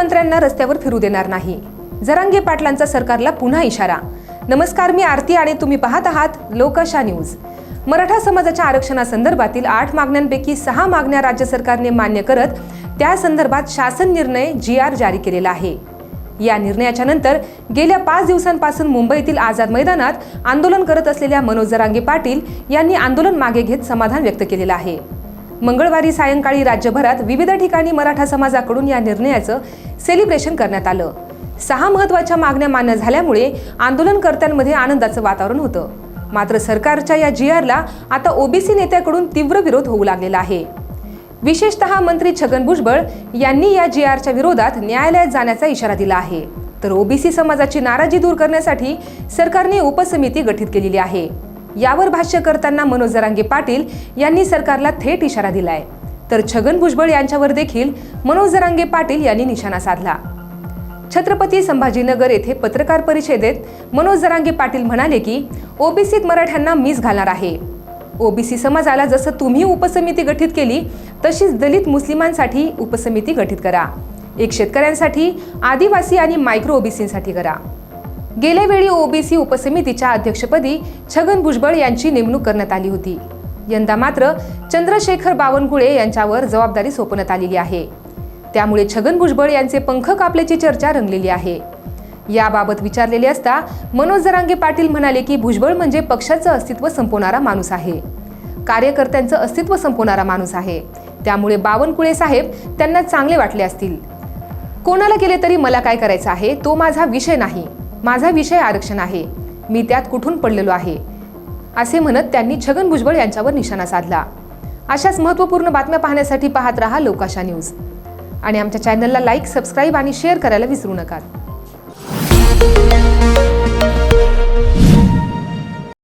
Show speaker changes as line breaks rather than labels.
मंत्र्यांना रस्त्यावर फिरू देणार नाही. जरांगे पाटलांचा सरकारला पुन्हा इशारा. नमस्कार मी आरती आणि तुम्ही पाहत आहात लोकशा न्यूज. मराठा समाजाच्या आरक्षणासंदर्भातील आठ मागण्यांपैकी सहा मागण्या राज्य सरकारने मान्य करत त्या संदर्भात शासन निर्णय जी आर जारी केलेला आहे. या निर्णयाच्या नंतर गेल्या पाच दिवसांपासून मुंबईतील आझाद मैदानात आंदोलन करत असलेल्या मनोज जरांगे पाटील यांनी आंदोलन मागे घेत समाधान व्यक्त केलेलं आहे. मंगळवारी सायंकाळी राज्यभरात विविध ठिकाणी मराठा समाजाकडून या निर्णयाचं सेलिब्रेशन करण्यात आलं. सहा महत्त्वाच्या मागण्या मान्य झाल्यामुळे आंदोलनकर्त्यांमध्ये आनंदाचं वातावरण होतं. मात्र सरकारच्या या जी आरला आता ओबीसी नेत्याकडून तीव्र विरोध होऊ लागलेला आहे. विशेषतः मंत्री छगन भुजबळ यांनी या जी आरच्या विरोधात न्यायालयात जाण्याचा इशारा दिला आहे. तर ओबीसी समाजाची नाराजी दूर करण्यासाठी सरकारने उपसमिती गठीत केलेली आहे. यावर भाष्य करताना मनोज जरांगे पाटील यांनी सरकारला थेट इशारा दिलाय. तर छगन भुजबळ यांच्यावर देखील मनोज जरांगे पाटील यांनी निशाणा साधला. छत्रपती संभाजीनगर येथे पत्रकार परिषदेत मनोज जरांगे पाटील म्हणाले की ओबीसीत मराठ्यांना मीस घालणार आहे. ओबीसी समाजाला जसं तुम्ही उपसमिती गठीत केली तशीच दलित मुस्लिमांसाठी उपसमिती गठीत करा. एक शेतकऱ्यांसाठी आदिवासी आणि मायक्रो ओबीसीसाठी करा. गेल्या वेळी ओबीसी उपसमितीच्या अध्यक्षपदी छगन भुजबळ यांची नेमणूक करण्यात आली होती. यंदा मात्र चंद्रशेखर बावनकुळे यांच्यावर जबाबदारी सोपवण्यात आलेली आहे. त्यामुळे छगन भुजबळ यांचे पंख कापल्याची चर्चा रंगलेली आहे. याबाबत विचारलेले असता मनोज जरांगे पाटील म्हणाले की भुजबळ म्हणजे पक्षाचं अस्तित्व संपवणारा माणूस आहे. कार्यकर्त्यांचं अस्तित्व संपवणारा माणूस आहे. त्यामुळे बावनकुळे साहेब त्यांना चांगले वाटले असतील. कोणाला गेले तरी मला काय करायचं आहे? तो माझा विषय नाही. माझा विषय आरक्षण आहे. मी त्यात कुठून पडलेलो आहे? असे म्हणत त्यांनी छगन भुजबळ यांच्यावर निशाणा साधला. अशाच महत्त्वपूर्ण बातम्या पाहण्यासाठी पाहत रहा लोकाशा न्यूज. आणि आमच्या चॅनलला लाईक सबस्क्राईब आणि शेअर करायला विसरू नका.